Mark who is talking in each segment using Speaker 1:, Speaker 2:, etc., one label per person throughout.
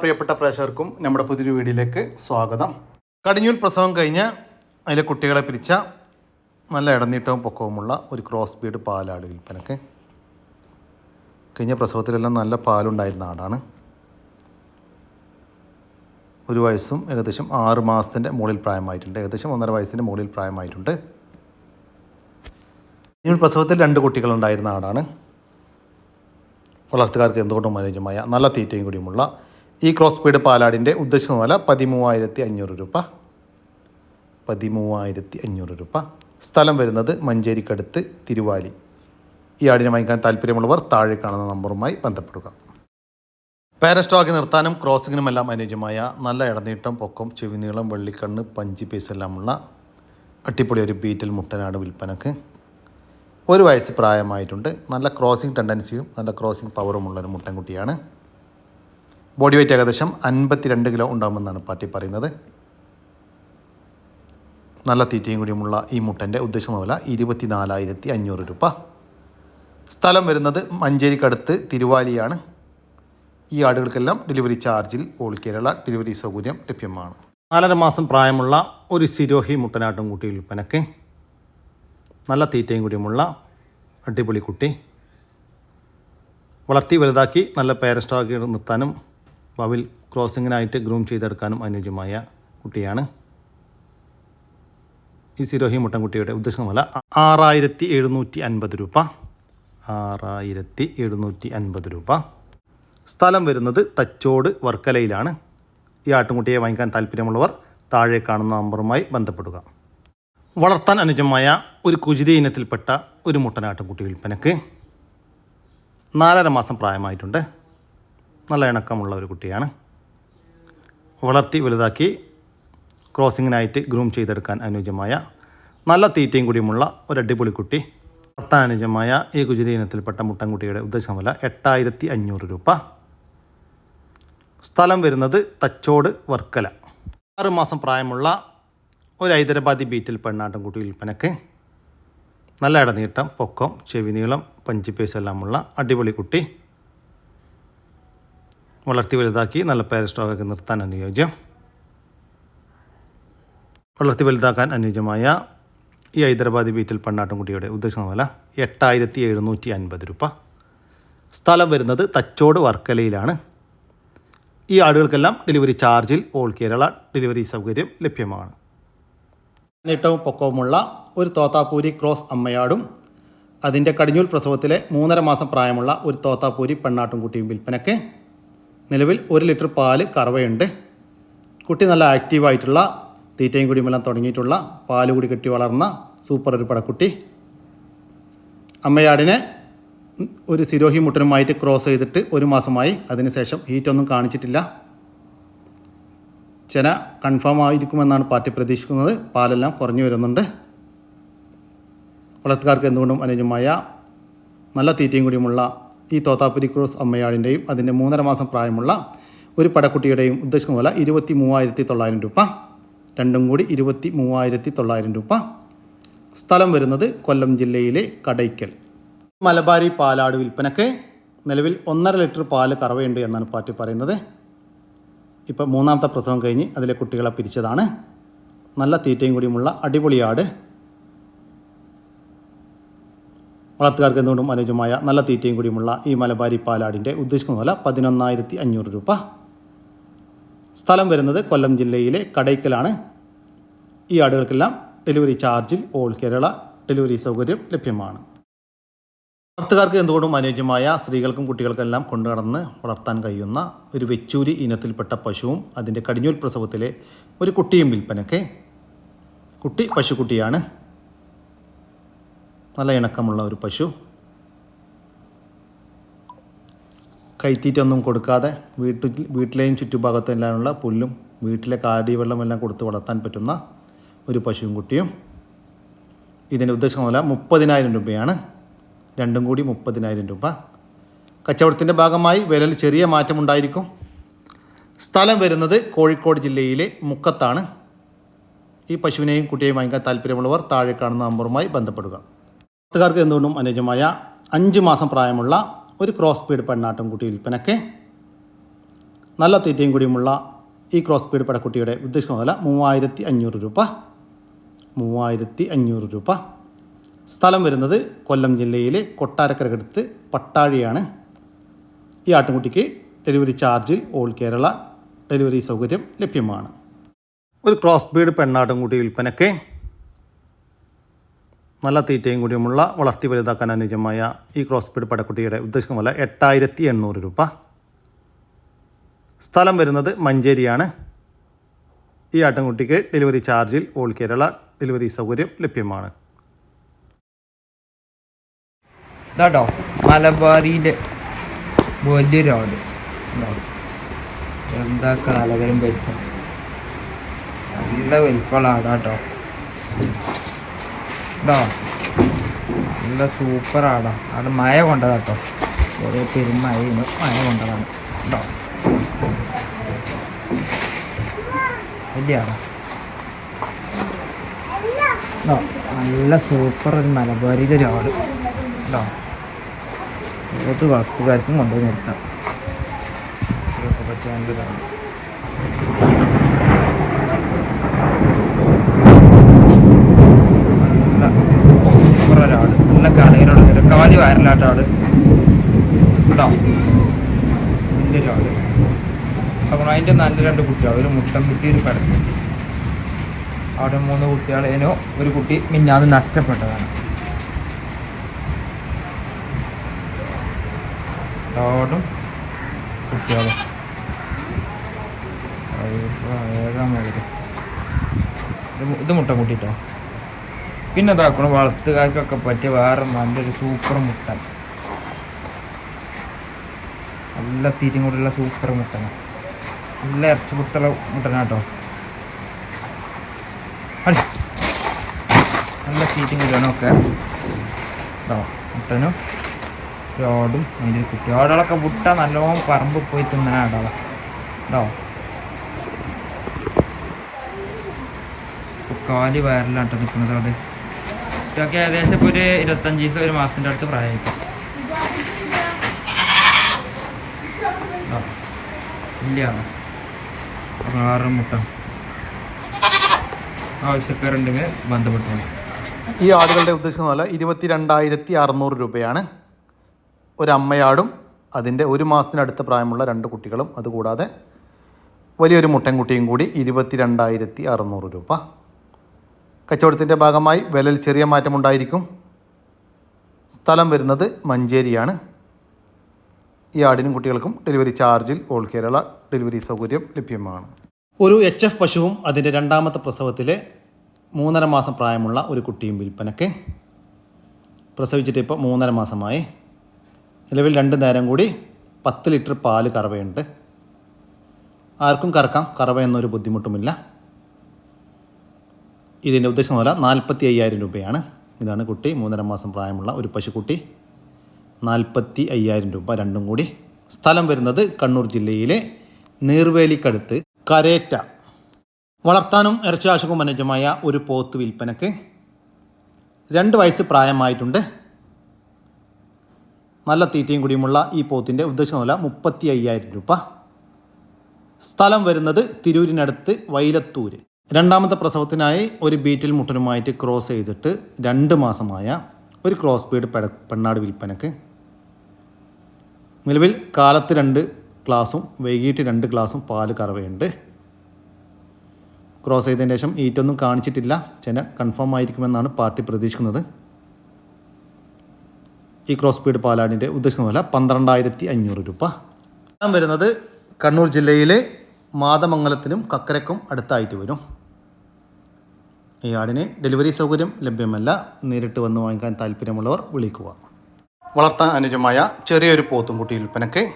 Speaker 1: പ്രിയപ്പെട്ട പ്രേക്ഷകർക്കും നമ്മുടെ പുതിയൊരു വീഡിയോയിലേക്ക് സ്വാഗതം. കടിഞ്ഞൂൽ പ്രസവം കഴിഞ്ഞ് അതിലെ കുട്ടികളെ പിരിച്ച നല്ല ഇടനീട്ടവും പൊക്കവുമുള്ള ഒരു ക്രോസ് ബീഡ് പാലാട് വിൽപ്പനക്ക്. കഴിഞ്ഞ പ്രസവത്തിലെല്ലാം നല്ല പാലുണ്ടായിരുന്ന ആടാണ്. ഒരു വയസ്സും ഏകദേശം ആറ് മാസത്തിന്റെ മുകളിൽ പ്രായമായിട്ടുണ്ട്. ഏകദേശം ഒന്നര വയസ്സിന്റെ മുകളിൽ പ്രായമായിട്ടുണ്ട്. കടിഞ്ഞൂൽ പ്രസവത്തിൽ രണ്ട് കുട്ടികളുണ്ടായിരുന്ന ആടാണ്. വളർത്തുകാർക്ക് എന്തുകൊണ്ടും അനുയോജ്യമായ നല്ല തീറ്റയും കൂടിയുമുള്ള ഈ ക്രോസ് സ്പീഡ് പാലാടിന്റെ ഉദ്ദേശിക്കുന്ന പോലെ പതിമൂവായിരത്തി അഞ്ഞൂറ് രൂപ. പതിമൂവായിരത്തി അഞ്ഞൂറ് രൂപ. സ്ഥലം വരുന്നത് മഞ്ചേരിക്കടുത്ത് തിരുവാലി. ഈ ആടിനെ വാങ്ങിക്കാൻ താല്പര്യമുള്ളവർ താഴെ കാണുന്ന നമ്പറുമായി ബന്ധപ്പെടുക. പാരസ്റ്റോക്കി നിർത്താനും ക്രോസിങ്ങിനുമെല്ലാം അനുയോജ്യമായ നല്ല ഇടനീട്ടം പൊക്കം ചെവിനീളം വെള്ളിക്കണ്ണ് പഞ്ചി പീസെല്ലാമുള്ള അട്ടിപ്പൊളി ഒരു ബീറ്റിൽ മുട്ടനാട് വിൽപ്പനക്ക് ഒരു വയസ്സ് പ്രായമായിട്ടുണ്ട്. നല്ല ക്രോസിംഗ് ടെൻഡൻസിയും നല്ല ക്രോസിംഗ് പവറുമുള്ള ഒരു മുട്ടൻകുട്ടിയാണ്. ബോഡി വെയ്റ്റ് ഏകദേശം അൻപത്തിരണ്ട് കിലോ ഉണ്ടാകുമെന്നാണ് പാർട്ടി പറയുന്നത്. നല്ല തീറ്റയും കൂടിയുമുള്ള ഈ മുട്ടന്റെ ഉദ്ദേശം വില ഇരുപത്തി നാലായിരത്തി അഞ്ഞൂറ് രൂപ. സ്ഥലം വരുന്നത് മഞ്ചേരിക്കടുത്ത് തിരുവാലിയാണ്. ഈ ആടുകൾക്കെല്ലാം ഡെലിവറി ചാർജിൽ ഓൾ കേരള ഡെലിവറി സൗകര്യം ലഭ്യമാണ്. നാലര മാസം പ്രായമുള്ള ഒരു സിരോഹി മുട്ടനാട്ടും കുട്ടി വിൽപ്പനക്ക്. നല്ല തീറ്റയും കൂടിയുമുള്ള അടിപൊളി കുട്ടി. വളർത്തി വലുതാക്കി നല്ല പേരസ്റ്റാക്കി നിർത്താനും വവിൽ ക്രോസിങ്ങിനായിട്ട് ഗ്രൂം ചെയ്തെടുക്കാനും അനുയോജ്യമായ കുട്ടിയാണ് ഈ സിരോഹി മുട്ടൻകുട്ടിയുടെ ഉദ്ദേശം വില ആറായിരത്തി എഴുന്നൂറ്റി അൻപത് രൂപ. ആറായിരത്തി എഴുന്നൂറ്റി അൻപത് രൂപ. സ്ഥലം വരുന്നത് തച്ചോട് വർക്കലയിലാണ്. ഈ ആട്ടുംകുട്ടിയെ വാങ്ങിക്കാൻ താല്പര്യമുള്ളവർ താഴെ കാണുന്ന നമ്പറുമായി ബന്ധപ്പെടുക. വളർത്താൻ അനുജമായ ഒരു കുജിരി ഇനത്തിൽപ്പെട്ട ഒരു മുട്ടനാട്ടുംകുട്ടി വിൽപ്പനക്ക് നാലര മാസം പ്രായമായിട്ടുണ്ട്. നല്ല ഇണക്കമുള്ള ഒരു കുട്ടിയാണ്. വളർത്തി വലുതാക്കി ക്രോസിങ്ങിനായിട്ട് ഗ്രൂം ചെയ്തെടുക്കാൻ അനുയോജ്യമായ നല്ല തീറ്റയും കൂടിയുമുള്ള ഒരു അടിപൊളി കുട്ടി. വളർത്താൻ അനുയോജ്യമായ ഈ ഗുജറി ഇനത്തിൽപ്പെട്ട മുട്ടൻകുട്ടിയുടെ ഉദ്ദേശം വില എട്ടായിരത്തി അഞ്ഞൂറ് രൂപ. സ്ഥലം വരുന്നത് തച്ചോട് വർക്കല. ആറ് മാസം പ്രായമുള്ള ഒരു ഹൈദരാബാദി ബീറ്റിൽ പെണ്ണാട്ടുംകുട്ടി വിൽപ്പനക്ക്. നല്ല ഇടനീട്ടം പൊക്കം ചെവി നീളം പഞ്ചിപ്പേസ് എല്ലാമുള്ള അടിപൊളി കുട്ടി. വളർത്തി വലുതാക്കി നല്ല പേരസ്റ്റോക്കൊക്കെ നിർത്താൻ അനുയോജ്യം. വളർത്തി വലുതാക്കാൻ അനുയോജ്യമായ ഈ ഹൈദരാബാദി ബീറ്റിൽ പണ്ണാട്ടുംകുട്ടിയുടെ ഉദ്ദേശം വില എട്ടായിരത്തി എഴുന്നൂറ്റി അൻപത് രൂപ. സ്ഥലം വരുന്നത് തച്ചോട് വർക്കലയിലാണ്. ഈ ആടുകൾക്കെല്ലാം ഡെലിവറി ചാർജിൽ ഓൾ കേരള ഡെലിവറി സൗകര്യം ലഭ്യമാണ്. നീട്ടവും പൊക്കവുമുള്ള ഒരു തോത്താപ്പൂരി ക്രോസ് അമ്മയാടും അതിന്റെ കടിഞ്ഞൂൽ പ്രസവത്തിലെ മൂന്നര മാസം പ്രായമുള്ള ഒരു തോത്താപ്പൂരി പെണ്ണാട്ടും കുട്ടിയും വിൽപ്പനയ്ക്ക് നിലവിൽ ഒരു ലിറ്റർ പാൽ കറവയുണ്ട്. കുട്ടി നല്ല ആക്റ്റീവായിട്ടുള്ള തീറ്റയും കുടിയുമെല്ലാം തുടങ്ങിയിട്ടുള്ള പാൽ കൂടി കെട്ടി വളർന്ന സൂപ്പർ ഒരു പടക്കുട്ടി. അമ്മയാടിനെ ഒരു സിരോഹി മുട്ടനുമായിട്ട് ക്രോസ് ചെയ്തിട്ട് ഒരു മാസമായി. അതിനുശേഷം ഹീറ്റൊന്നും കാണിച്ചിട്ടില്ല. ചെന കൺഫേം ആയിരിക്കുമെന്നാണ് പാർട്ടി പ്രതീക്ഷിക്കുന്നത്. പാലെല്ലാം കുറഞ്ഞു വരുന്നുണ്ട്. വളർത്തുകാർക്ക് എന്തുകൊണ്ടും അനുയോജ്യമായ നല്ല തീറ്റയും കൂടിയുമുള്ള ഈ തോത്താപ്പുരി ക്രോസ് അമ്മയാടിന്റെയും അതിന്റെ മൂന്നര മാസം പ്രായമുള്ള ഒരു പടക്കുട്ടിയുടെയും ഉദ്ദേശിക്കുന്ന പോലെ ഇരുപത്തി മൂവായിരത്തി തൊള്ളായിരം രൂപ. രണ്ടും കൂടി ഇരുപത്തി മൂവായിരത്തി തൊള്ളായിരം രൂപ. സ്ഥലം വരുന്നത് കൊല്ലം ജില്ലയിലെ കടയ്ക്കൽ. മലബാരി പാലാട് വിൽപ്പനക്ക് നിലവിൽ ഒന്നര ലിറ്റർ പാൽ കറവയുണ്ട് എന്നാണ് പാർട്ടി പറയുന്നത്. ഇപ്പോൾ മൂന്നാമത്തെ പ്രസവം കഴിഞ്ഞ് അതിലെ കുട്ടികളെ പിരിച്ചതാണ്. നല്ല തീറ്റയും കൂടിയുമുള്ള അടിപൊളി ആട് വളർത്തുകാർക്ക് എന്തുകൊണ്ടും അനുയോജ്യമായ നല്ല തീറ്റയും കൂടിയുമുള്ള ഈ മലബാരി പാലാടിന്റെ ഉദ്ദേശിക്കുന്ന വില പതിനൊന്നായിരത്തി അഞ്ഞൂറ് രൂപ. സ്ഥലം വരുന്നത് കൊല്ലം ജില്ലയിലെ കടയ്ക്കലാണ്. ഈ ആടുകൾക്കെല്ലാം ഡെലിവറി ചാർജിൽ ഓൾ കേരള ഡെലിവറി സൗകര്യം ലഭ്യമാണ്. വളർത്തുകാർക്ക് എന്തുകൊണ്ടും അനുയോജ്യമായ സ്ത്രീകൾക്കും കുട്ടികൾക്കെല്ലാം കൊണ്ടുനടന്ന് വളർത്താൻ കഴിയുന്ന ഒരു വെച്ചൂരി ഇനത്തിൽപ്പെട്ട പശുവും അതിന്റെ കടിഞ്ഞൂൽ പ്രസവത്തിലെ ഒരു കുട്ടിയും വിൽപ്പനയ്ക്ക്. കുട്ടി പശുക്കുട്ടിയാണ്. നല്ല ഇണക്കമുള്ള ഒരു പശു. കൈത്തീറ്റൊന്നും കൊടുക്കാതെ വീട്ടിൽ വീട്ടിലെയും ചുറ്റുഭാഗത്തെല്ലാമുള്ള പുല്ലും വീട്ടിലെ കാടി വെള്ളമെല്ലാം കൊടുത്ത് വളർത്താൻ പറ്റുന്ന ഒരു പശുവും കുട്ടിയും ഇതിന്റെ ഉദ്ദേശം പോലെ മുപ്പതിനായിരം രൂപയാണ്. രണ്ടും കൂടി മുപ്പതിനായിരം രൂപ. കച്ചവടത്തിന്റെ ഭാഗമായി വിലയിൽ ചെറിയ മാറ്റമുണ്ടായിരിക്കും. സ്ഥലം വരുന്നത് കോഴിക്കോട് ജില്ലയിലെ മുക്കത്താണ്. ഈ പശുവിനെയും കുട്ടിയെയും വാങ്ങിക്കാൻ താല്പര്യമുള്ളവർ താഴെ കാണുന്ന നമ്പറുമായി ബന്ധപ്പെടുക. ഭക്തക്കാർക്ക് എന്തുകൊണ്ടും അനുയോജ്യമായ അഞ്ച് മാസം പ്രായമുള്ള ഒരു ക്രോസ് സ്പീഡ് പെണ്ണാട്ടും കുട്ടി വിൽപ്പനയ്ക്ക് നല്ല തീറ്റയും കൂടിയുമുള്ള ഈ ക്രോസ് പീഡ് പെടക്കുട്ടിയുടെ ഉദ്ദേശിക്കുന്ന വില മൂവായിരത്തി അഞ്ഞൂറ് രൂപ. മൂവായിരത്തി അഞ്ഞൂറ് രൂപ. സ്ഥലം വരുന്നത് കൊല്ലം ജില്ലയിലെ കൊട്ടാരക്കരകടുത്ത് പട്ടാഴിയാണ്. ഈ ആട്ടുംകുട്ടിക്ക് ഡെലിവറി ചാർജിൽ ഓൾ കേരള ഡെലിവറി സൗകര്യം ലഭ്യമാണ്. ഒരു ക്രോസ് ബീഡ് പെണ്ണാട്ടുംകുട്ടി വിൽപ്പനയ്ക്ക് നല്ല തീറ്റയും കൂടിയുമുള്ള വളർത്തി വലുതാക്കാൻ അനുയോജ്യമായ ഈ ക്രോസ് ബ്രീഡ് പടക്കുട്ടിയുടെ ഉദ്ദേശിക്കുന്ന വില എട്ടായിരത്തി എണ്ണൂറ് രൂപ. സ്ഥലം വരുന്നത് മഞ്ചേരിയാണ്. ഈ ആട്ടിൻകുട്ടിക്ക് ഡെലിവറി ചാർജിൽ ഓൾ കേരള ഡെലിവറി സൗകര്യം ലഭ്യമാണ്.
Speaker 2: മലബാറിയിലെ വലിയൊരാട് എന്താ കാലകരം വലിപ്പം നല്ല വലിപ്പമുള്ള ആടാട്ടോ. കേട്ടോ നല്ല സൂപ്പറാടാ. അത് മഴ മഴ കൊണ്ടതാട്ടോ ഓരോ പെരുമഴയും മഴ കൊണ്ടതാണ്. കേട്ടോ വലിയാടാ. നല്ല സൂപ്പർ ഒരു മലബാറിയിലെ ഒരു ആട് കേട്ടോ ഏത് വസ്തുക്കാർക്കും കൊണ്ടുപോയി നിർത്താം. ഇതൊക്കെ നല്ല സൂപ്പർ ഒരാട് നല്ല കടയിലുള്ള നിരക്കാലി വയറിലാട്ട ആൾ കേട്ടോ? വലിയൊരു ആൾ അപ്പോൾ അതിന്റെ നല്ല രണ്ട് കുട്ടികൾ ഒരു മുട്ടൻ കുട്ടി ഒരു പടത്ത് അവിടെ മൂന്ന് കുട്ടികളേനോ ഒരു കുട്ടി മിന്നാതെ നഷ്ടപ്പെട്ടതാണ്. ലോഡും കുട്ടികളും. ഇത് മുട്ട കൂട്ടിട്ടോ പിന്നെ ഇതാക്കണം വളർത്തുകാർക്കൊക്കെ പറ്റിയ വേറെ നല്ലൊരു സൂപ്പർ മുട്ട. നല്ല തീരും കൂടെയുള്ള സൂപ്പർ മുട്ടന നല്ല ഇറച്ചി കുത്തുള്ള മുട്ടനാട്ടോ. നല്ല തീറ്റും കൂടിയാണ് ഒക്കെ. മുട്ടനും ഓടും അതിന്റെ കുട്ടി. ഓടകളൊക്കെ മുട്ട നല്ലോണം പറമ്പ് പോയി തിന്നണ കേട്ടോ കാൽ വയറിലാട്ടോ നിൽക്കുന്നത് അവിടെ. കുട്ടിയൊക്കെ ഏകദേശം ഇപ്പോൾ ഒരു ഇരുപത്തഞ്ച് ദിവസം ഒരു മാസത്തിന്റെ അടുത്ത് പ്രായമായിരിക്കും ഇല്ലയാണ്. ആറ് മുട്ട. ആവശ്യക്കാരുണ്ടെങ്കിൽ ബന്ധപ്പെട്ടോളൂ
Speaker 1: ഈ ആടുകളുടെ ഉദ്ദേശിക്കുന്ന പോലെ ഇരുപത്തി രണ്ടായിരത്തി അറുന്നൂറ് രൂപയാണ് ഒരമ്മയാടും അതിന്റെ ഒരു മാസത്തിനടുത്ത് പ്രായമുള്ള രണ്ട് കുട്ടികളും. അതുകൂടാതെ വലിയൊരു മുട്ടൻകുട്ടിയും കൂടി ഇരുപത്തി രണ്ടായിരത്തി അറുന്നൂറ് രൂപ. കച്ചവടത്തിന്റെ ഭാഗമായി വിലയിൽ ചെറിയ മാറ്റമുണ്ടായിരിക്കും സ്ഥലം വരുന്നത് മഞ്ചേരിയാണ്. ഈ ആടിനും കുട്ടികൾക്കും ഡെലിവറി ചാർജിൽ ഓൾ കേരള ഡെലിവറി സൗകര്യം ലഭ്യമാണ്. ഒരു എച്ച് എഫ് പശുവും അതിന്റെ രണ്ടാമത്തെ പ്രസവത്തിലെ മൂന്നര മാസം പ്രായമുള്ള ഒരു കുട്ടിയും വിൽപ്പനയ്ക്ക് പ്രസവിച്ചിട്ട് ഇപ്പോൾ മൂന്നര മാസമായി. നിലവിൽ രണ്ട് നേരം കൂടി പത്ത് ലിറ്റർ പാൽ കറവയുണ്ട്. ആർക്കും കറക്കാം കറവ എന്നൊരു ബുദ്ധിമുട്ടുമില്ല. ഇതിന്റെ ഉദ്ദേശം വില നാൽപ്പത്തി അയ്യായിരം രൂപയാണ്. ഇതാണ് കുട്ടി മൂന്നര മാസം പ്രായമുള്ള ഒരു പശുക്കുട്ടി. നാൽപ്പത്തി അയ്യായിരം രൂപ രണ്ടും കൂടി. സ്ഥലം വരുന്നത് കണ്ണൂർ ജില്ലയിലെ നീർവേലിക്കടുത്ത് കരേറ്റ. വളർത്താനും ഇറച്ചിയാശക്കും അനുജമായ ഒരു പോത്ത് വിൽപ്പനക്ക് രണ്ട് വയസ്സ് പ്രായമായിട്ടുണ്ട്. നല്ല തീറ്റയും കൂടിയുമുള്ള ഈ പോത്തിന്റെ ഉദ്ദേശം വില മുപ്പത്തി അയ്യായിരം രൂപ. സ്ഥലം വരുന്നത് തിരൂരിനടുത്ത് വൈലത്തൂര്. രണ്ടാമത്തെ പ്രസവത്തിനായി ഒരു ബീറ്റിൽ മുട്ടനുമായിട്ട് ക്രോസ് ചെയ്തിട്ട് രണ്ട് മാസമായ ഒരു ക്രോസ് ബീഡ് പെട പെണ്ണാട് വിൽപ്പനക്ക്. നിലവിൽ കാലത്ത് രണ്ട് ഗ്ലാസും വൈകിട്ട് രണ്ട് ഗ്ലാസും പാൽ കറവയുണ്ട്. ക്രോസ് ചെയ്തതിന് ശേഷം ഈറ്റൊന്നും കാണിച്ചിട്ടില്ല. ചില കൺഫേം ആയിരിക്കുമെന്നാണ് പാർട്ടി പ്രതീക്ഷിക്കുന്നത്. ഈ ക്രോസ് ബീഡ് പാലാടിന്റെ ഉദ്ദേശിക്കുന്ന വില പന്ത്രണ്ടായിരത്തി അഞ്ഞൂറ് രൂപ. വരുന്നത് കണ്ണൂർ ജില്ലയിലെ മാതമംഗലത്തിനും കക്കരക്കും അടുത്തായിട്ട് വരും. ഈ ആടിന് ഡെലിവറി സൗകര്യം ലഭ്യമല്ല. നേരിട്ട് വന്ന് വാങ്ങിക്കാൻ താല്പര്യമുള്ളവർ വിളിക്കുക. വളർത്താൻ അനുജമായ ചെറിയൊരു പോത്തുംകുട്ടി വിൽപ്പനയ്ക്ക്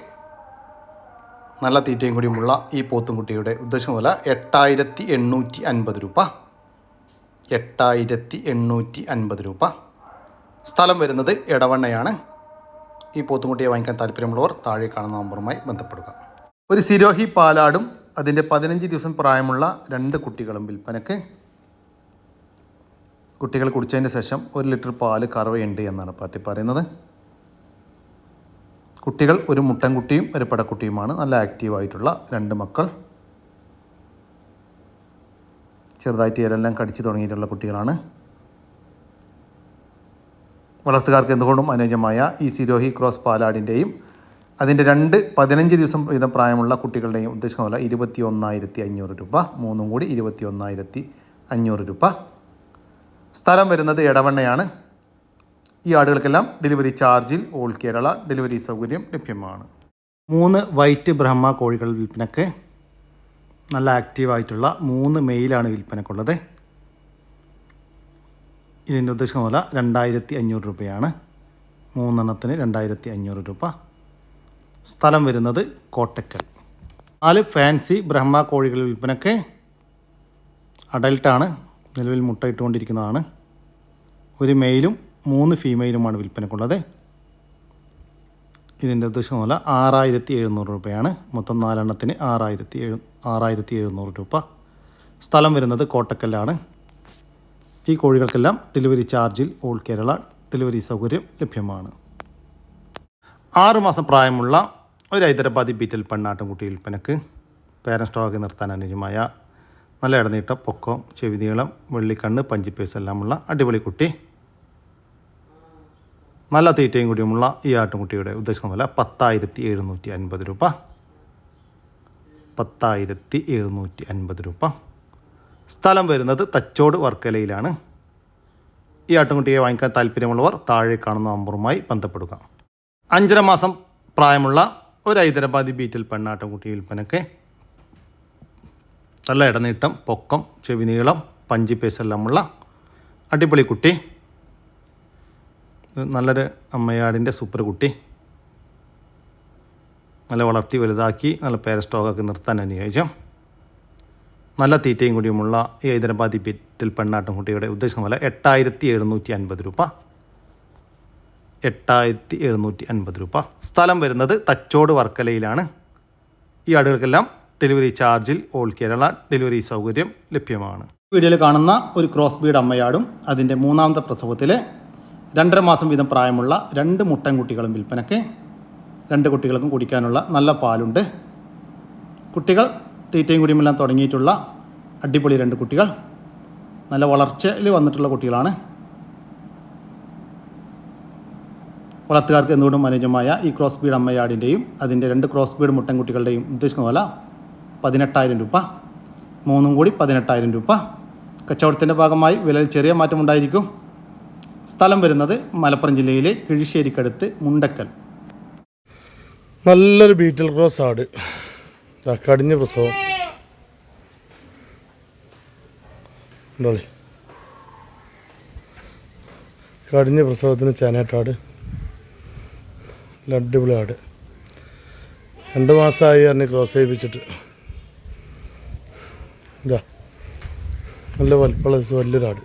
Speaker 1: നല്ല തീറ്റയും കൂടിയുമുള്ള ഈ പോത്തുംകുട്ടിയുടെ ഉദ്ദേശം വില എട്ടായിരത്തി എണ്ണൂറ്റി അൻപത് രൂപ. എട്ടായിരത്തി എണ്ണൂറ്റി അൻപത് രൂപ. സ്ഥലം വരുന്നത് എടവണ്ണയാണ്. ഈ പോത്തുംകുട്ടിയെ വാങ്ങിക്കാൻ താല്പര്യമുള്ളവർ താഴെ കാണുന്ന നമ്പറുമായി ബന്ധപ്പെടുക. ഒരു സിരോഹി പാലാടും അതിന്റെ പതിനഞ്ച് ദിവസം പ്രായമുള്ള രണ്ട് കുട്ടികളും വിൽപ്പനക്ക് കുട്ടികൾ കുടിച്ചതിന് ശേഷം ഒരു ലിറ്റർ പാൽ കറവയുണ്ട് എന്നാണ് പാർട്ടി പറയുന്നത്. കുട്ടികൾ ഒരു മുട്ടൻകുട്ടിയും ഒരു പടക്കുട്ടിയുമാണ്. നല്ല ആക്റ്റീവായിട്ടുള്ള രണ്ട് മക്കൾ. ചെറുതായിട്ട് ഇതെല്ലാം കടിച്ചു തുടങ്ങിയിട്ടുള്ള കുട്ടികളാണ്. വളർത്തുകാർക്ക് എന്തുകൊണ്ടും അനുയോജ്യമായ ഈ സിരോഹി ക്രോസ് പാലാടിന്റെയും അതിന്റെ രണ്ട് പതിനഞ്ച് ദിവസം വീതം പ്രായമുള്ള കുട്ടികളുടെയും ഉദ്ദേശിക്കുന്ന ഇരുപത്തി ഒന്നായിരത്തി അഞ്ഞൂറ് രൂപ മൂന്നും കൂടി ഇരുപത്തി ഒന്നായിരത്തി അഞ്ഞൂറ് രൂപ. സ്ഥലം വരുന്നത് ഇടവണ്ണയാണ് ഈ ആടുകൾക്കെല്ലാം ഡെലിവറി ചാർജിൽ ഓൾ കേരള ഡെലിവറി സൗകര്യം ലഭ്യമാണ്. മൂന്ന് വൈറ്റ് ബ്രഹ്മ കോഴികൾ വിൽപ്പനക്ക് നല്ല ആക്റ്റീവായിട്ടുള്ള മൂന്ന് മെയിലാണ് വിൽപ്പനക്കുള്ളത്. ഇതിന്റെ ഉദ്ദേശം പോലെ രണ്ടായിരത്തി അഞ്ഞൂറ് രൂപയാണ്. മൂന്നെണ്ണത്തിന് രണ്ടായിരത്തി അഞ്ഞൂറ് രൂപ. സ്ഥലം വരുന്നത് കോട്ടക്കൽ. നാല് ഫാൻസി ബ്രഹ്മ കോഴികൾ വിൽപ്പനക്ക് അഡൽട്ടാണ് നിലവിൽ മുട്ടയിട്ടുകൊണ്ടിരിക്കുന്നതാണ്. ഒരു മെയിലും മൂന്ന് ഫീമെയിലുമാണ് വിൽപ്പനക്കുള്ളത്. ഇതിന്റെ ഉദ്ദേശം പോലെ ആറായിരത്തി എഴുന്നൂറ് രൂപയാണ്. മൊത്തം നാലെണ്ണത്തിന് ആറായിരത്തി എഴു ആറായിരത്തി എഴുന്നൂറ് രൂപ. സ്ഥലം വരുന്നത് കോട്ടക്കല്ലാണ്. ഈ കോഴികൾക്കെല്ലാം ഡെലിവറി ചാർജിൽ ഓൾ കേരള ഡെലിവറി സൗകര്യം ലഭ്യമാണ്. ആറുമാസം പ്രായമുള്ള ഒരു ഹൈദരാബാദി ബീറ്റൽ പെണ്ണാട്ടുംകുട്ടി വിൽപ്പനക്ക് പേരൻ സ്റ്റോക്ക് നിർത്താൻ അനുയോജ്യമായ നല്ല ഇടനീട്ട പൊക്കം ചെവിനീളം വെള്ളിക്കണ്ണ് പഞ്ചിപ്പേസ് എല്ലാമുള്ള അടിപൊളി കുട്ടി. നല്ല തീറ്റയും കൂടിയുമുള്ള ഈ ആട്ടുംകുട്ടിയുടെ ഉദ്ദേശം വില പത്തായിരത്തി എഴുന്നൂറ്റി അൻപത് രൂപ. പത്തായിരത്തി എഴുന്നൂറ്റി അൻപത് രൂപ. സ്ഥലം വരുന്നത് തച്ചോട് വർക്കലയിലാണ്. ഈ ആട്ടുംകുട്ടിയെ വാങ്ങിക്കാൻ താല്പര്യമുള്ളവർ താഴെ കാണുന്ന നമ്പറുമായി ബന്ധപ്പെടുക. അഞ്ചര മാസം പ്രായമുള്ള ഒരു ഹൈദരാബാദി ബീറ്റിൽ പെണ്ണാട്ടുംകുട്ടി വിൽപ്പനക്ക്. നല്ല ഇടനീട്ടം പൊക്കം ചെവിനീളം പഞ്ചി പേസെല്ലാമുള്ള അടിപൊളി കുട്ടി. നല്ലൊരു അമ്മയാടിന്റെ സൂപ്പർ കുട്ടി. നല്ല വളർത്തി വലുതാക്കി നല്ല പേര സ്റ്റോക്കൊക്കെ നിർത്താൻ അനുയോജ്യം. നല്ല തീറ്റയും കൂടിയുമുള്ള ഈ ഹൈദരാബാദി ബീറ്റിൽ പെണ്ണാട്ടം കുട്ടിയുടെ ഉദ്ദേശം പോലെ എട്ടായിരത്തി എഴുന്നൂറ്റി അൻപത് രൂപ. എട്ടായിരത്തി എഴുന്നൂറ്റി അൻപത് രൂപ. സ്ഥലം വരുന്നത് തച്ചോട് വർക്കലയിലാണ്. ഈ ആടുകൾക്കെല്ലാം ഡെലിവറി ചാർജിൽ ഓൾ കേരള ഡെലിവറി സൗകര്യം ലഭ്യമാണ്. വീഡിയോയിൽ കാണുന്ന ഒരു ക്രോസ് ബീഡ് അമ്മയാടും അതിന്റെ മൂന്നാമത്തെ പ്രസവത്തിലെ രണ്ടര മാസം വീതം പ്രായമുള്ള രണ്ട് മുട്ടൻ കുട്ടികളും വിൽപ്പനയ്ക്ക് രണ്ട് കുട്ടികൾക്കും കുടിക്കാനുള്ള നല്ല പാലുണ്ട്. കുട്ടികൾ തീറ്റയും കുടിയുമെല്ലാം തുടങ്ങിയിട്ടുള്ള അടിപൊളി രണ്ട് കുട്ടികൾ. നല്ല വളർച്ചയിൽ വന്നിട്ടുള്ള കുട്ടികളാണ്. വളർത്തുകാർക്ക് എന്തുകൊണ്ടും അനുയോജ്യമായ ഈ ക്രോസ് ബീഡ് അമ്മയാടിന്റെയും അതിന്റെ രണ്ട് ക്രോസ് ബീഡ് മുട്ടൻകുട്ടികളുടെയും ഉദ്ദേശിക്കുന്ന വില പതിനെട്ടായിരം രൂപ. മൂന്നും കൂടി പതിനെട്ടായിരം രൂപ. കച്ചവടത്തിന്റെ ഭാഗമായി വിലയിൽ ചെറിയ മാറ്റമുണ്ടായിരിക്കും സ്ഥലം വരുന്നത് മലപ്പുറം ജില്ലയിലെ കിഴിശ്ശേരിക്കടുത്ത് മുണ്ടക്കൽ.
Speaker 3: നല്ലൊരു ബീറ്റിൽ ക്രോസ് ആട്. കടിഞ്ഞ പ്രസവം. കടിഞ്ഞ പ്രസവത്തിന് ചേനേട്ടാട് നല്ല അടിപൊളി രണ്ട് മാസമായി എന്നെ ക്രോസ് ചെയ്യിപ്പിച്ചിട്ട്. ഇതാ നല്ല വലിപ്പമുള്ള വലിയൊരാട്.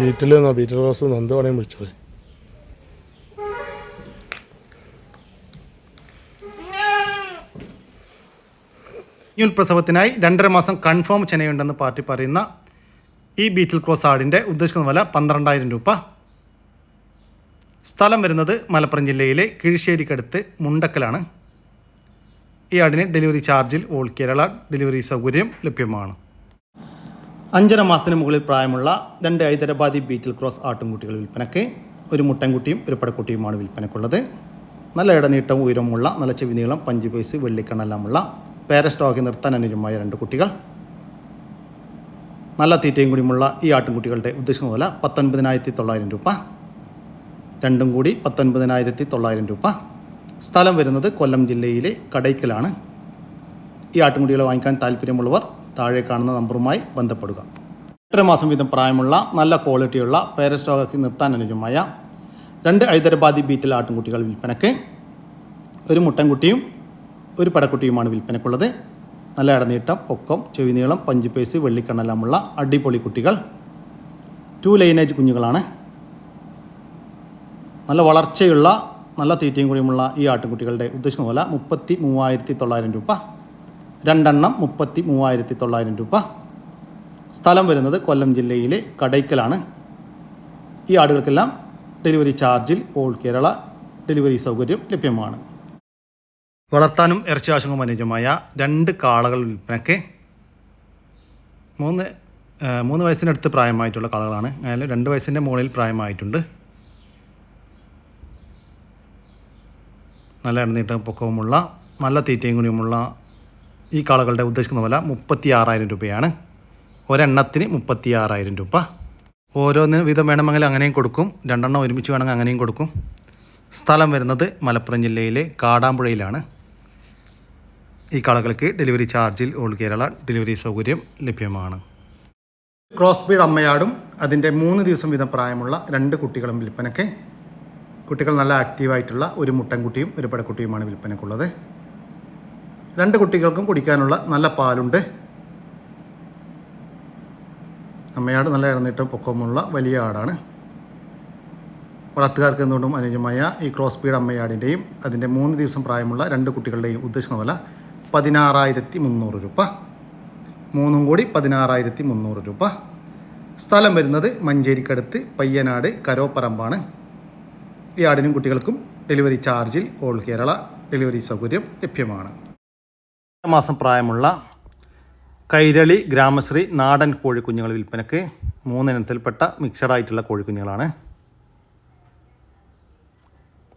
Speaker 3: ബീറ്റിൽ നിന്നോ ബീറ്റിൽ ക്രോസ് നന്ദ് എന്ത് വേണമെങ്കിലും
Speaker 1: ഈ പ്രസവത്തിനായി രണ്ടര മാസം കൺഫേം ചെനയുണ്ടെന്ന് പാർട്ടി പറയുന്ന ഈ ബീറ്റിൽ ക്രോസ് ആടിന്റെ ഉദ്ദേശിക്കുന്ന വില പന്ത്രണ്ടായിരം രൂപ. സ്ഥലം വരുന്നത് മലപ്പുറം ജില്ലയിലെ കിഴിശ്ശേരിക്കടുത്ത് മുണ്ടക്കലാണ്. ഈ ആടിന് ഡെലിവറി ചാർജിൽ ഓൾ കേരള ഡെലിവറി സൗകര്യം ലഭ്യമാണ്. അഞ്ചര മാസത്തിന് മുകളിൽ പ്രായമുള്ള രണ്ട് ഹൈദരാബാദി ബീറ്റിൽ ക്രോസ് ആട്ടുംകുട്ടികൾ വിൽപ്പനയ്ക്ക് ഒരു മുട്ടൻകുട്ടിയും ഒരു പടക്കുട്ടിയുമാണ് വിൽപ്പനക്കുള്ളത്. നല്ല ഇടനീട്ടവും ഉയരമുള്ള നല്ല ചെവി നീളം പഞ്ച് പൈസ് വെള്ളിക്കണ്ണെല്ലാമുള്ള പേര സ്റ്റോക്കി നിർത്താൻ അനുജമായ രണ്ട് കുട്ടികൾ. നല്ല തീറ്റയും കൂടിയുമുള്ള ഈ ആട്ടിൻകുട്ടികളുടെ ഉദ്ദേശിക്കുന്ന വില പത്തൊൻപതിനായിരത്തി തൊള്ളായിരം രൂപ. രണ്ടും കൂടി പത്തൊൻപതിനായിരത്തി തൊള്ളായിരം രൂപ. സ്ഥലം വരുന്നത് കൊല്ലം ജില്ലയിലെ കടയ്ക്കലാണ്. ഈ ആട്ടിൻകുട്ടികളെ വാങ്ങിക്കാൻ താല്പര്യമുള്ളവർ താഴെ കാണുന്ന നമ്പറുമായി ബന്ധപ്പെടുക. എട്ടര മാസം വീതം പ്രായമുള്ള നല്ല ക്വാളിറ്റിയുള്ള പേരസ്റ്റോക്കി നിർത്താൻ അനുജമായ രണ്ട് ഹൈദരാബാദി ബീറ്റിൽ ആട്ടിൻകുട്ടികൾ വിൽപ്പനയ്ക്ക്. ഒരു മുട്ടൻകുട്ടിയും ഒരു പടക്കുട്ടിയുമാണ് വിൽപ്പനക്കുള്ളത് നല്ല ഇടനീട്ടം പൊക്കം ചെവിനീളം പഞ്ചിപ്പേസ് വെള്ളിക്കണ്ണെല്ലാമുള്ള അടിപൊളി കുട്ടികൾ. ടു ലൈനേജ് കുഞ്ഞുങ്ങളാണ്. നല്ല വളർച്ചയുള്ള നല്ല തീറ്റയും കൂടിയുമുള്ള ഈ ആട്ടുകുട്ടികളുടെ ഉദ്ദേശം പോലെ മുപ്പത്തി മൂവായിരത്തി തൊള്ളായിരം രൂപ. രണ്ടെണ്ണം മുപ്പത്തി മൂവായിരത്തി തൊള്ളായിരം രൂപ. സ്ഥലം വരുന്നത് കൊല്ലം ജില്ലയിലെ കടയ്ക്കലാണ്. ഈ ആടുകൾക്കെല്ലാം ഡെലിവറി ചാർജിൽ ഓൾ കേരള ഡെലിവറി സൗകര്യം ലഭ്യമാണ്. വളർത്താനും ഇറച്ചി ആവശ്യങ്ങളും അനുയോജ്യമായ രണ്ട് കാളകൾ വിൽപ്പനയ്ക്ക് മൂന്ന് മൂന്ന് വയസ്സിനടുത്ത് പ്രായമായിട്ടുള്ള കാളകളാണ്. അതിൽ രണ്ട് വയസ്സിന്റെ മുകളിൽ പ്രായമായിട്ടുണ്ട്. നല്ല എണ്ണനീട്ടം പൊക്കവുമുള്ള നല്ല തീറ്റയും കുണിയുമുള്ള ഈ കാളകളുടെ ഉദ്ദേശിക്കുന്ന വില മുപ്പത്തി ആറായിരം രൂപയാണ്. ഒരെണ്ണത്തിന് മുപ്പത്തി ആറായിരം രൂപ. ഓരോന്നിനും വിധം വേണമെങ്കിൽ അങ്ങനെയും കൊടുക്കും. രണ്ടെണ്ണം ഒരുമിച്ച് വേണമെങ്കിൽ അങ്ങനെയും കൊടുക്കും. സ്ഥലം വരുന്നത് മലപ്പുറം ജില്ലയിലെ കാടാമ്പുഴയിലാണ്. ഈ കളകൾക്ക് ഡെലിവറി ചാർജിൽ ഓൾ കേരള ഡെലിവറി സൗകര്യം ലഭ്യമാണ്. ക്രോസ് ബീഡ് അമ്മയാടും അതിന്റെ മൂന്ന് ദിവസം വീതം പ്രായമുള്ള രണ്ട് കുട്ടികളും വിൽപ്പനയ്ക്ക്. കുട്ടികൾ നല്ല ആക്റ്റീവായിട്ടുള്ള ഒരു മുട്ടൻകുട്ടിയും ഒരു പടക്കുട്ടിയുമാണ് വിൽപ്പനയ്ക്കുള്ളത്. രണ്ട് കുട്ടികൾക്കും കുടിക്കാനുള്ള നല്ല പാലുണ്ട്. അമ്മയാട് നല്ല ഇറന്നിട്ടും പൊക്കമുള്ള വലിയ ആടാണ്. വളർത്തുകാർക്ക് എന്തുകൊണ്ടും അനുയോജ്യമായ ഈ ക്രോസ് ബീഡ് അമ്മയാടിന്റെയും അതിന്റെ മൂന്ന് ദിവസം പ്രായമുള്ള രണ്ട് കുട്ടികളുടെയും ഉദ്ദേശിക്കുന്ന വില പതിനാറായിരത്തി മുന്നൂറ് രൂപ. മൂന്നും കൂടി പതിനാറായിരത്തി മുന്നൂറ് രൂപ. സ്ഥലം വരുന്നത് മഞ്ചേരിക്കടുത്ത് പയ്യനാട് കരോപ്പറമ്പാണ്. ഈ ആടിനും കുട്ടികൾക്കും ഡെലിവറി ചാർജിൽ ഓൾ കേരള ഡെലിവറി സൗകര്യം ലഭ്യമാണ്. മാസം പ്രായമുള്ള കൈരളി ഗ്രാമശ്രീ നാടൻ കോഴിക്കുഞ്ഞുങ്ങൾ വിൽപ്പനയ്ക്ക് മൂന്നിനത്തിൽപ്പെട്ട മിക്സഡായിട്ടുള്ള കോഴിക്കുഞ്ഞുങ്ങളാണ്.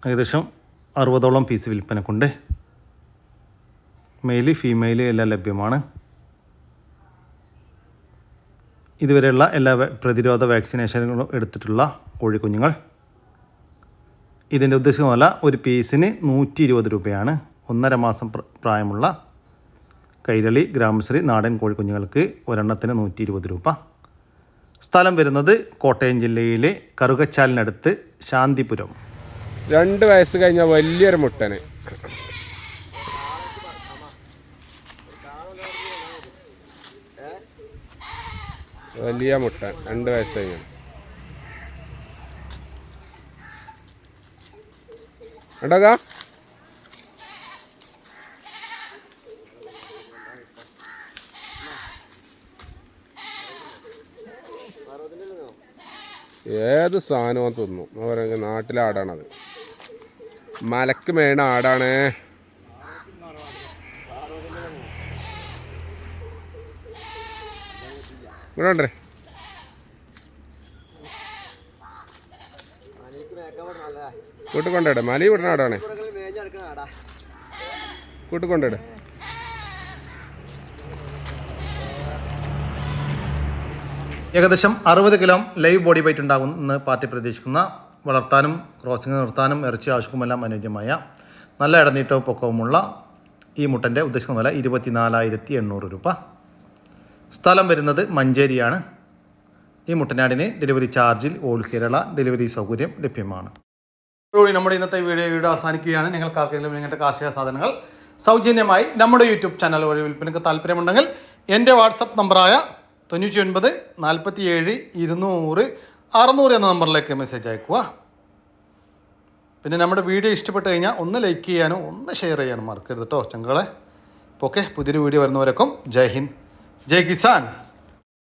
Speaker 1: ഏകദേശം അറുപതോളം പീസ് വിൽപ്പനക്കുണ്ട്. മെയിൽ ഫീമെയിൽ എല്ലാം ലഭ്യമാണ്. ഇതുവരെയുള്ള എല്ലാ പ്രതിരോധ വാക്സിനേഷനുകളും എടുത്തിട്ടുള്ള കോഴിക്കുഞ്ഞുങ്ങൾ. ഇതിന്റെ ഉദ്ദേശമല്ല ഒരു പീസിന് നൂറ്റി ഇരുപത് രൂപയാണ്. ഒന്നര മാസം പ്രായമുള്ള കൈരളി ഗ്രാമശ്രീ നാടൻ കോഴിക്കുഞ്ഞുങ്ങൾക്ക് ഒരെണ്ണത്തിന് നൂറ്റി ഇരുപത് രൂപ. സ്ഥലം വരുന്നത് കോട്ടയം ജില്ലയിലെ കറുകച്ചാലിനടുത്ത് ശാന്തിപുരം.
Speaker 4: രണ്ട് വയസ്സ് കഴിഞ്ഞ വലിയൊരു മുട്ടന്. വലിയ മുട്ട രണ്ട് വയസ്സ് കഴിഞ്ഞ ഉണ്ടാകാ ഏത് സാധനവും തിന്നു. എന്ന് പറയുന്നത് നാട്ടിലെ ആടാണത്. മലക്ക് മേണ ആടാണ്. ഇവിടെ കൊണ്ടിട മലി വിടണ ആടാണ് കൂട്ടി കൊണ്ടിട
Speaker 1: ഏകദേശം അറുപത് കിലോ ലൈവ് ബോഡി വെയിറ്റ് ഉണ്ടാകുമെന്ന് പാർട്ടി പ്രതീക്ഷിക്കുന്ന വളർത്താനും ക്രോസിംഗ് നിർത്താനും ഇറച്ചി ആവശ്യക്കുമെല്ലാം അനുയോജ്യമായ നല്ല ഇടനീട്ടവും പൊക്കവുമുള്ള ഈ മുട്ടന്റെ ഉദ്ദേശിക്കുന്ന വില ഇരുപത്തിനാലായിരത്തി എണ്ണൂറ് രൂപ. സ്ഥലം വരുന്നത് മഞ്ചേരിയാണ്. ഈ മുട്ടനാടിന് ഡെലിവറി ചാർജിൽ ഓൾ കേരള ഡെലിവറി സൗകര്യം ലഭ്യമാണ്. നമ്മുടെ ഇന്നത്തെ വീഡിയോ വീഡിയോ അവസാനിക്കുകയാണ്. നിങ്ങൾക്ക് ആർക്കെങ്കിലും നിങ്ങളുടെ കാർഷിക സാധനങ്ങൾ സൗജന്യമായി നമ്മുടെ യൂട്യൂബ് ചാനൽ വഴി വിൽപ്പനയ്ക്ക് താല്പര്യമുണ്ടെങ്കിൽ എന്റെ വാട്സപ്പ് നമ്പറായ തൊണ്ണൂറ്റി ഒൻപത് നാൽപ്പത്തി ഏഴ് ഇരുന്നൂറ് അറുന്നൂറ് എന്ന നമ്പറിലേക്ക് മെസ്സേജ് അയക്കുക. പിന്നെ നമ്മുടെ വീഡിയോ ഇഷ്ടപ്പെട്ട് കഴിഞ്ഞാൽ ഒന്ന് ലൈക്ക് ചെയ്യാനും ഒന്ന് ഷെയർ ചെയ്യാനും മറക്കരുത് കേട്ടോ ചങ്കളെ. ഓക്കെ പുതിയൊരു വീഡിയോ വരുന്നവരൊക്കെ ജയ് ഹിന്ദ്. ജയ് കിസാൻ